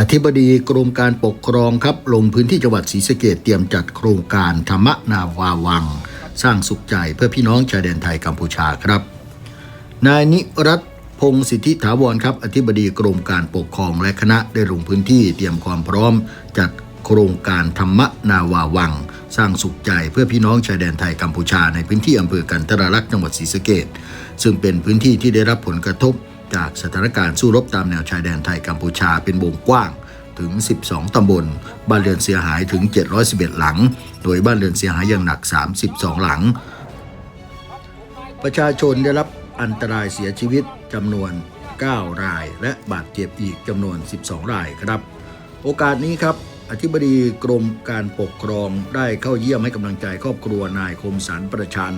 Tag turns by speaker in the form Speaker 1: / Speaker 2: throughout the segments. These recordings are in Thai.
Speaker 1: อธิบดีกรมการปกครองครับลงพื้นที่จังหวัดศรีสะเกดเตรียมจัดโครงการธรรมนาวาวัง สร้างสุขใจเพื่อพี่น้องชายแดนไทยกัมพูชาครับ นายนิรัตพงศ์สิทธิถาวรครับ อธิบดีกรมการปกครองและคณะได้ลงพื้นที่เตรียมความพร้อม จัดโครงการธรรมนาวาวัง สร้างสุขใจเพื่อพี่น้องชายแดนไทยกัมพูชาในพื้นที่อำเภอกันทราลักษณ์จังหวัดศรีสะเกดซึ่งเป็นพื้นที่ที่ได้รับผลกระทบ จากสถานการณ์สู้รบตามแนวชายแดนไทยกัมพูชาเป็นวงกว้างถึง 12 ตำบล บ้านเรือนเสียหายถึง 711 หลัง โดยบ้านเรือนเสียหายอย่างหนัก 32 หลัง ประชาชนได้รับอันตรายเสียชีวิตจำนวน 9 ราย และบาดเจ็บอีกจำนวน 12 รายครับ โอกาสนี้ครับ อธิบดีกรมการปกครองได้เข้าเยี่ยมให้กำลังใจครอบครัวนายคมสันประชัน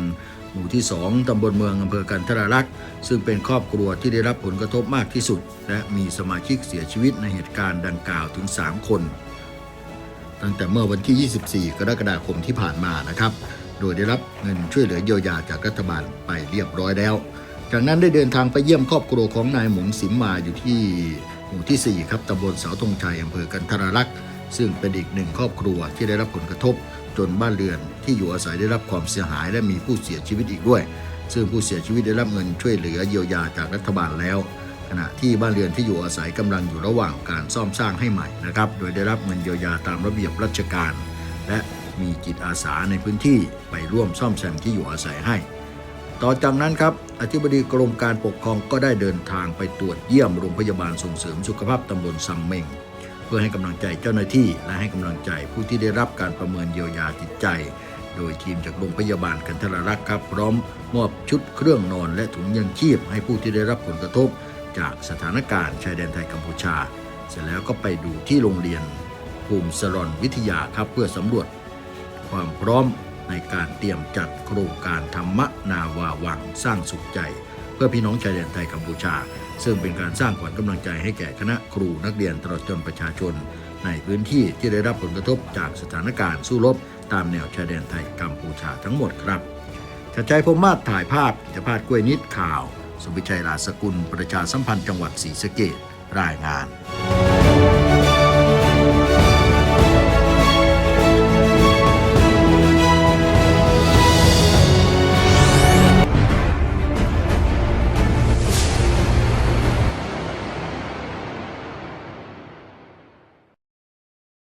Speaker 1: มู่ที่ 2 ตำบลเมืองอำเภอกันทราลักษ์ซึ่งเป็นครอบครัวที่ได้รับผลกระทบมากที่สุด และมีสมาชิกเสียชีวิตในเหตุการณ์ดังกล่าวถึง 3 คน ตั้งแต่เมื่อวันที่ 24 กรกฎาคมที่ผ่านมานะครับ โดยได้รับเงินช่วยเหลือเยียวยาจากรัฐบาลไปเรียบร้อยแล้ว จากนั้นได้เดินทางไปเยี่ยมครอบครัวของนายหมงสิมมาอยู่ที่หมู่ที่ 4 ครับตำบลเสาธงชัยอำเภอกันทราลักษ์ซึ่งเป็นอีกหนึ่งครอบครัวที่ได้รับผลกระทบ จนบ้านเรือนที่อยู่อาศัยได้รับความเสียหายและมีผู้เสียชีวิตอีกด้วย ซึ่งผู้เสียชีวิตได้รับเงินช่วยเหลือเยียวยาจากรัฐบาลแล้ว ขณะที่บ้านเรือนที่อยู่อาศัยกำลังอยู่ระหว่างการซ่อมสร้างให้ใหม่นะครับ โดยได้รับเงินเยียวยาตามระเบียบราชการ และมีจิตอาสาในพื้นที่ไปร่วมซ่อมแซมที่อยู่อาศัยให้ ต่อจากนั้นครับอธิบดีกรมการปกครองก็ได้เดินทางไปตรวจเยี่ยมโรงพยาบาลส่งเสริมสุขภาพตำบลซัมเมง เพื่อให้กำลังใจเจ้าหน้าที่ และให้กำลังใจผู้ที่ได้รับการประเมินเยียวยาจิตใจ โดยทีมจากโรงพยาบาลกันทรรักษ์ครับ พร้อมมอบชุดเครื่องนอนและถุงยังชีพ ให้ผู้ที่ได้รับผลกระทบ จากสถานการณ์ชายแดนไทยกัมพูชา เสร็จแล้วก็ไปดูที่โรงเรียนภูมิสรอนวิทยาครับเพื่อสำรวจ ความพร้อมในการเตรียมจัดโครงการธรรมนาวาวังสร้างสุขใจ เพื่อพี่น้องชายแดนไทยกัมพูชา ซึ่งเป็นการสร้างขวัญกำลังใจให้แก่คณะครูนักเรียนตลอดจนประชาชน ในพื้นที่ที่ได้รับผลกระทบจากสถานการณ์สู้รบ ตามแนวชายแดนไทยกัมพูชาทั้งหมดครับชัดใจพรมมาศถ่ายภาพจิจภาดกล้วยนิดข่าว สมบิชัยลาสกุลประชาสัมพันธ์จังหวัดศรีสะเกดรายงาน